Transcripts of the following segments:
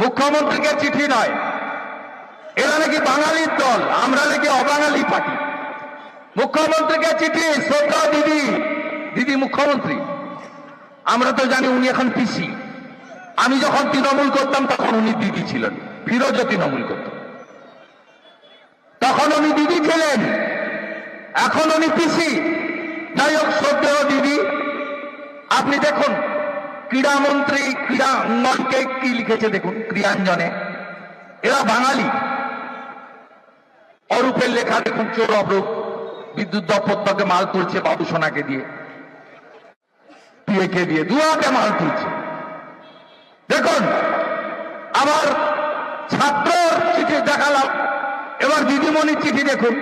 মুখ্যমন্ত্রীকে চিঠি নয়। এরা নাকি বাঙালির দল, আমরা নাকি অবাঙালি পার্টি। মুখ্যমন্ত্রীকে চিঠি, শ্রদ্ধা দিদি দিদি মুখ্যমন্ত্রী। আমরা তো জানি উনি এখন পিসি। আমি যখন তৃণমূল করতাম, তখন উনি দিদি ছিলেন ফিরোজও তৃণমূল করত তখন উনি দিদি ছিলেন, এখন উনি পিসি। যাই হোক, শ্রদ্ধেয় দিদি, আপনি দেখুন ক্রীড়ামন্ত্রী ক্রীড়া উন্নয়নকে কি লিখেছে দেখুন ক্রিয়াঞ্জনে এরা বাঙালি। অরূপের লেখা দেখুন, চোর অরূপ বিদ্যুৎ দপ্তরকে মাল তুলছে বাবু সোনাকে দিয়ে। পিএকে দিয়ে, দুয়াকে মাল তুলছে। দেখুন, আমার ছাত্র চিঠি দেখালাম, এবার দিদিমণির চিঠি দেখুন।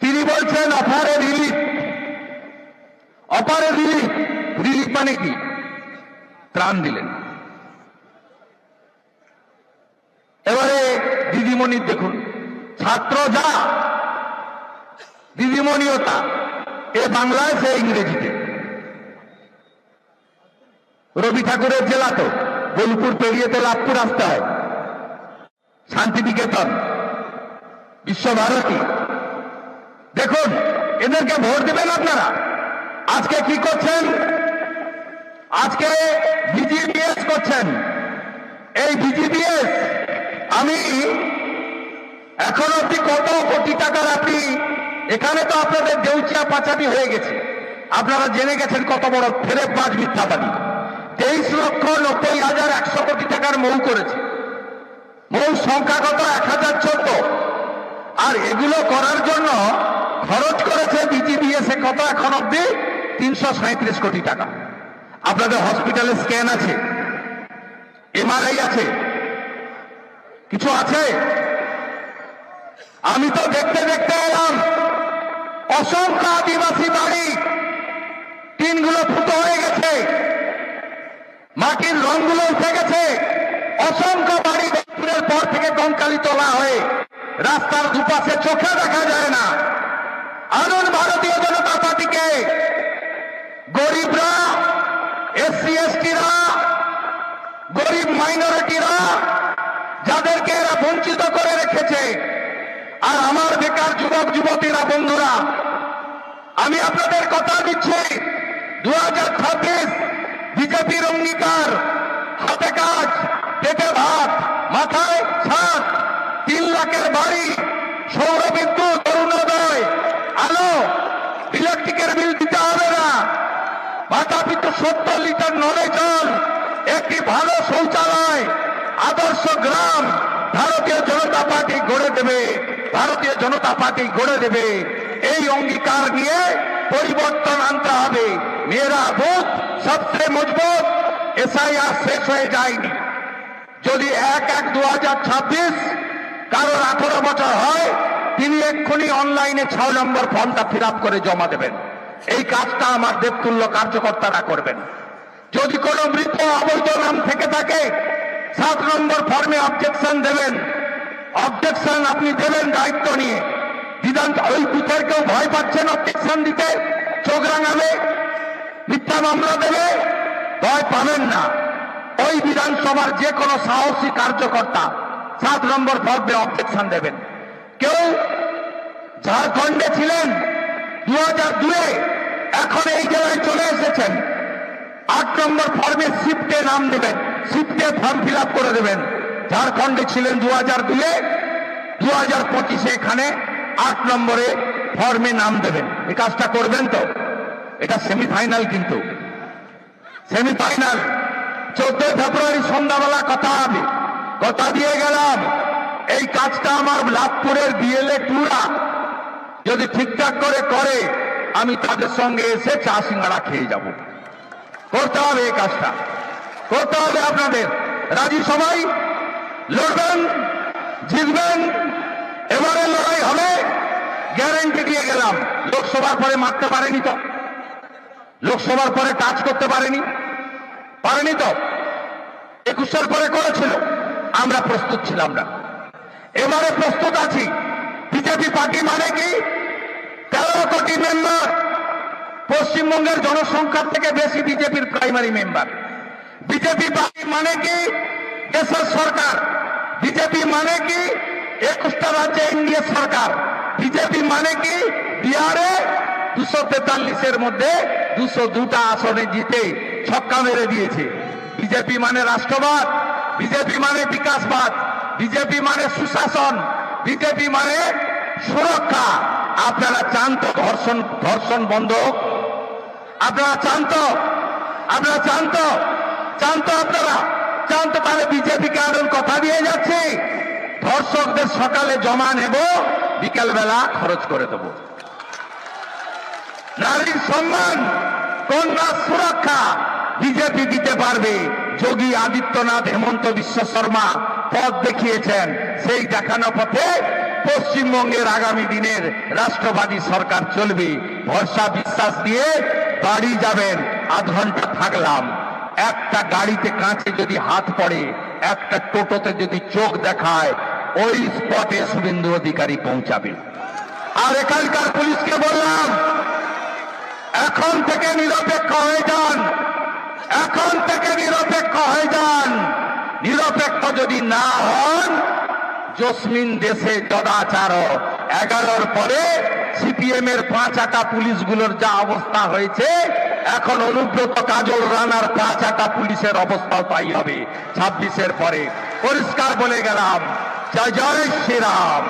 তিনি বলছেন অফারে রিলিফ। অপারে রিলিফ? রিলিফ মানে কি? ত্রাণ দিলেন। এবারে দিদিমণির দেখুন, ছাত্র যা, দিদিমণিও তা। এ বাংলায় সে ইংরেজিতে। রবি ঠাকুরের জেলা তো, বোলপুর পেরিয়ে তো লাভপুর আসতে হয়। শান্তিনিকেতন, বিশ্বভারতী। দেখুন, এদেরকে ভোট দেবেন আপনারা। আজকে কি করছেন? আজকে বিজিবিএস করছেন। এই বিজিবিএস আমি এখন অব্দি কত কোটি টাকার আপনি, এখানে তো আপনাদের দেউচিয়া পাচাটি হয়ে গেছে। আপনারা জেনে গেছেন কত বড় ফেরে পাঁচ মিথ্যাবাদী। তেইশ লক্ষ নব্বই হাজার একশো কোটি টাকার মৌ করেছে। মৌ সংখ্যাগত এক হাজার চোদ্দ। আর এগুলো করার জন্য খরচ করেছে বিজিবিএস এ কত এখন অব্দি তিনশো কোটি টাকা। আপনাদের হসপিটালে স্ক্যান আছে এমআরআই আছে, কিছু আছে? আমি তো দেখতে দেখতে এলাম, অসংখ্য আদিবাসী বাড়ি, টিনগুলো ফুটো হয়ে গেছে, মাটির রংগুলো উঠে গেছে, অসংখ্য বাড়ি দুপুরের পর থেকে কঙ্কালি তোলা হয়ে, রাস্তার দুপাশে চোখে দেখা যায় না। আনন্দ ভারতীয় জনতা পার্টিকে গরিবরা এসসি এসটিরা গরিব মাইনরিটিরা যাদেরকে এরা বঞ্চিত করে রেখেছে, আর আমার বেকার যুবক যুবতীরা, বন্ধুরা, আমি আপনাদের কথা দিচ্ছি দু হাজার ছাব্বিশ বিজেপির অঙ্গীকার, হাতে কাজ, পেটে ভাত, মাথায় ছাদ, তিন লাখের বাড়ি সৌর বিদ্যুৎ অরুণোদয়, আলো ইলেকট্রিকের বিল দিতে পিছু সত্তর লিটার নলে জল, একটি ভালো শৌচালয়, আদর্শ গ্রাম ভারতীয় জনতা পার্টি গড়ে দেবে, ভারতীয় জনতা পার্টি গড়ে দেবে। এই অঙ্গীকার নিয়ে পরিবর্তন আনতে হবে। মেয়েরা বুথ সবচেয়ে মজবুত, এসআইআর শেষ হয়ে যায়নি। যদি এক এক দু হাজার ছাব্বিশ কারোর আঠারো বছর হয়, তিনি এক্ষুনি অনলাইনে ছয় নম্বর ফর্মটা ফিল করে জমা দেবেন। এই কাজটা আমার দেবতুল্য কার্যকর্তারা করবেন। যদি কোনো মৃত অবৈধ নাম থেকে থাকে, সাত নম্বর ফর্মে অবজেকশন দেবেন। অবজেকশন আপনি দেবেন দায়িত্ব নিয়ে। বিধান ওই বুথের কেউ ভয় পাচ্ছেন অবজেকশন দিতে। চোখ রাঙাবে, মিথ্যা মামলা দেবে, ভয় পাবেন না। ওই বিধানসভার যে কোনো সাহসী কার্যকর্তা সাত নম্বর ফর্মে অবজেকশন দেবেন। কেউ ঝাড়খণ্ডে ছিলেন দু হাজার দুয়ে এখন এই জেলায় চলে এসেছেন। আট নম্বর ফর্মে শিফটে নাম দেবেন শিফটে ফর্ম ফিল করে দেবেন। ঝাড়খণ্ডে ছিলেন দু হাজার দুয়ে দু হাজার পঁচিশে এখানে আট নম্বরে ফর্মে নাম দেবেন। এই কাজটা করবেন তো? এটা সেমিফাইনাল কিন্তু। সেমিফাইনাল চোদ্দই ফেব্রুয়ারি সন্ধ্যাবেলা কথা হবে। কথা দিয়ে গেলাম। এই কাজটা আমার লাভপুরের বিএলএ টুরা যদি ঠিকঠাক করে করে, আমি তাদের সঙ্গে এসে চা সিঙ্গারা খেয়ে যাব। করতে হবে এই কাজটা। করতে হবে আপনাদের। রাজি সবাই? লড়বেন? জিতবেন? এবারে লড়াই হবে? গ্যারেন্টি দিয়ে গেলাম। লোকসভার পরে মারতে পারেনি তো? লোকসভার পরে টাচ করতে পারেনি? পারেনি তো? একুশের পরে করেছিল। আমরা প্রস্তুত ছিলাম না। এবারে প্রস্তুত আছি। বিজেপি পার্টি মানে কি? তেরো কোটি মেম্বার পশ্চিমবঙ্গের জনসংখ্যার থেকে বেশি বিজেপির প্রাইমারি মেম্বার বিজেপি পার্টি মানে কি? দেশের সরকার। বিজেপি মানে কি? একুশটা রাজ্যে এনডিএ সরকার। বিজেপি মানে কি? বিহারে দুশো তেতাল্লিশের মধ্যে দুশো দুটা আসনে জিতে ছক্কা মেরে দিয়েছে। বিজেপি মানে রাষ্ট্রবাদ। বিজেপি মানে বিকাশবাদ। বিজেপি মানে সুশাসন। বিজেপি মানে সুরক্ষা। আপনারা চান তো ধর্ষণ ধর্ষণ বন্ধ? আপনারা চান তো, আপনারা চান তো চান তো আপনারা, চান তো তাহলে বিজেপি কারণ কথা দিয়ে যাচ্ছে। ধর্ষকদের সকালে জমা নেব বিকেল বেলা খরচ করে দেব। নারীর সম্মান কন্যা সুরক্ষা বিজেপি দিতে পারবে? যোগী আদিত্যনাথ হেমন্ত বিশ্ব শর্মা পথ দেখিয়েছেন, সেই দেখানো পথে পশ্চিমবঙ্গের আগামী দিনের রাষ্ট্রবাদী সরকার চলবে। ভরসা বিশ্বাস দিয়ে বাড়ি যাবেন, আধ ঘণ্টা থাকলাম। একটা গাড়িতে কাঁচে যদি হাত পড়ে, একটা টোটোতে যদি চোখ দেখায়, ওই স্পটে শুভেন্দু অধিকারী পৌঁছাবে। আর এখানকার পুলিশকে বললাম, এখন থেকে নিরপেক্ষ হয়ে যান। এখন থেকে নিরপেক্ষ হয়ে যান। নিরপেক্ষ যদি না হন জসমিন দেশে জদাচার এগারোর পরে সিপিএম এর পাঁচ আটা পুলিশগুলোর যা অবস্থা হয়েছে, এখন অনুব্রত কাজল রানার পাঁচ আটা পুলিশের অবস্থা তাই হবে। ছাব্বিশের পরে। পরিষ্কার বলে গেলাম। জয় জয় শ্রীরাম।